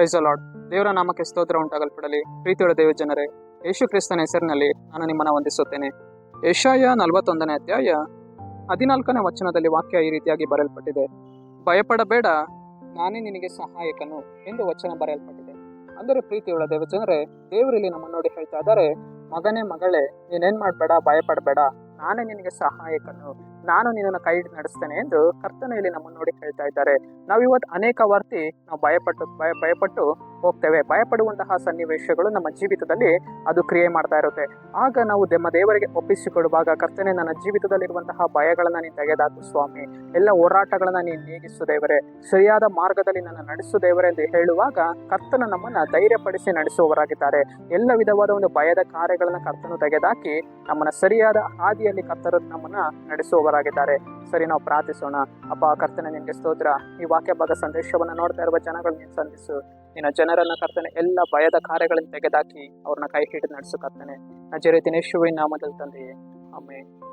Price ಅಲಾಡ್ ದೇವರ ನಾಮಕ್ಕೆ ಸ್ತೋತ್ರ ಉಂಟಾಗಲ್ಪಡಲಿ. ಪ್ರೀತಿಯುಳ್ಳ ದೇವ ಜನರೇ, ಯೇಸು ಕ್ರಿಸ್ತನ ಹೆಸರಿನಲ್ಲಿ ನಾನು ನಿಮ್ಮನ್ನು ವಂದಿಸುತ್ತೇನೆ. ಯಶಾಯ ನಲವತ್ತೊಂದನೇ ಅಧ್ಯಾಯ ಹದಿನಾಲ್ಕನೇ ವಚನದಲ್ಲಿ ವಾಕ್ಯ ಈ ರೀತಿಯಾಗಿ ಬರೆಯಲ್ಪಟ್ಟಿದೆ. ಭಯಪಡಬೇಡ, ನಾನೇ ನಿನಗೆ ಸಹಾಯಕನು ಎಂದು ವಚನ ಬರೆಯಲ್ಪಟ್ಟಿದೆ. ಅಂದರೆ ಪ್ರೀತಿಯುಳ್ಳ ದೇವ ಜನರೇ ದೇವರಲ್ಲಿ ನಮ್ಮ ನೋಡಿ ಹೇಳ್ತಾ ಇದ್ದಾರೆ, ಮಗನೇ ಮಗಳೇ, ನೀನೇನ್ ಮಾಡಬೇಡ, ಭಯಪಡಬೇಡ, ನಾನೇ ನಿನಗೆ ಸಹಾಯಕನು ನಾನು ನಿನ್ನನ್ನು ಕೈ ಹಿಡಿದು ನಡೆಸ್ತೇನೆ ಎಂದು ಕರ್ತನ ಇಲ್ಲಿ ನಮ್ಮನ್ನು ನೋಡಿ ಹೇಳ್ತಾ ಇದ್ದಾರೆ. ನಾವು ಇವತ್ತು ಅನೇಕ ವಾರ್ತಿ ನಾವು ಭಯಪಟ್ಟು, ಭಯ, ಭಯಪಟ್ಟು ಹೋಗ್ತೇವೆ. ಭಯಪಡುವಂತಹ ಸನ್ನಿವೇಶಗಳು ನಮ್ಮ ಜೀವಿತದಲ್ಲಿ ಅದು ಕ್ರಿಯೆ ಮಾಡ್ತಾ ಇರುತ್ತೆ. ಆಗ ನಾವು ನಮ್ಮ ದೇವರಿಗೆ ಒಪ್ಪಿಸಿಕೊಡುವಾಗ ಕರ್ತನೆ ನನ್ನ ಜೀವಿತದಲ್ಲಿರುವಂತಹ ಭಯಗಳನ್ನ ನೀನು ತೆಗೆದಾಕು ಸ್ವಾಮಿ. ಎಲ್ಲ ಹೋರಾಟಗಳನ್ನ ನೀನು ನೀಗಿಸು ದೇವರೇ. ಸರಿಯಾದ ಮಾರ್ಗದಲ್ಲಿ ನನ್ನ ನಡೆಸು ದೇವರೇ ಎಂದು ಹೇಳುವಾಗ ಕರ್ತನ ನಮ್ಮನ್ನ ಧೈರ್ಯಪಡಿಸಿ ನಡೆಸುವವರಾಗಿದ್ದಾರೆ. ಎಲ್ಲ ವಿಧವಾದ ಒಂದು ಭಯದ ಕಾರ್ಯಗಳನ್ನ ಕರ್ತನು ತೆಗೆದಾಕಿ ನಮ್ಮನ್ನ ಸರಿಯಾದ ಹಾದಿಯಲ್ಲಿ ಕರ್ತರು ನಮ್ಮನ್ನ ನಡೆಸುವವರಾಗಿದ್ದಾರೆ ಸರಿ, ನಾವು ಪ್ರಾರ್ಥಿಸೋಣ. ಅಪ್ಪ, ಕರ್ತನೆ, ನಿನಗೆ ಸ್ತೋತ್ರ. ಈ ವಾಕ್ಯ ಭಾಗ ಸಂದೇಶವನ್ನು ನೋಡ್ತಾ ಇರುವ ಜನಗಳು ನೀನು ಸಂಧಿಸು. ನಿನ್ನ ಜನರನ್ನ ಕರ್ತನೆ, ಎಲ್ಲ ಭಯದ ಕಾರ್ಯಗಳನ್ನು ತೆಗೆದಾಕಿ ಅವ್ರನ್ನ ಕೈ ಹಿಡಿದು ನಡೆಸು ಕರ್ತನೆ. ನಜರೆ ಯೇಸುವಿನ ನಾಮದಲ್ಲಿ ತಂದೆಯೇ. ಆಮೇಲೆ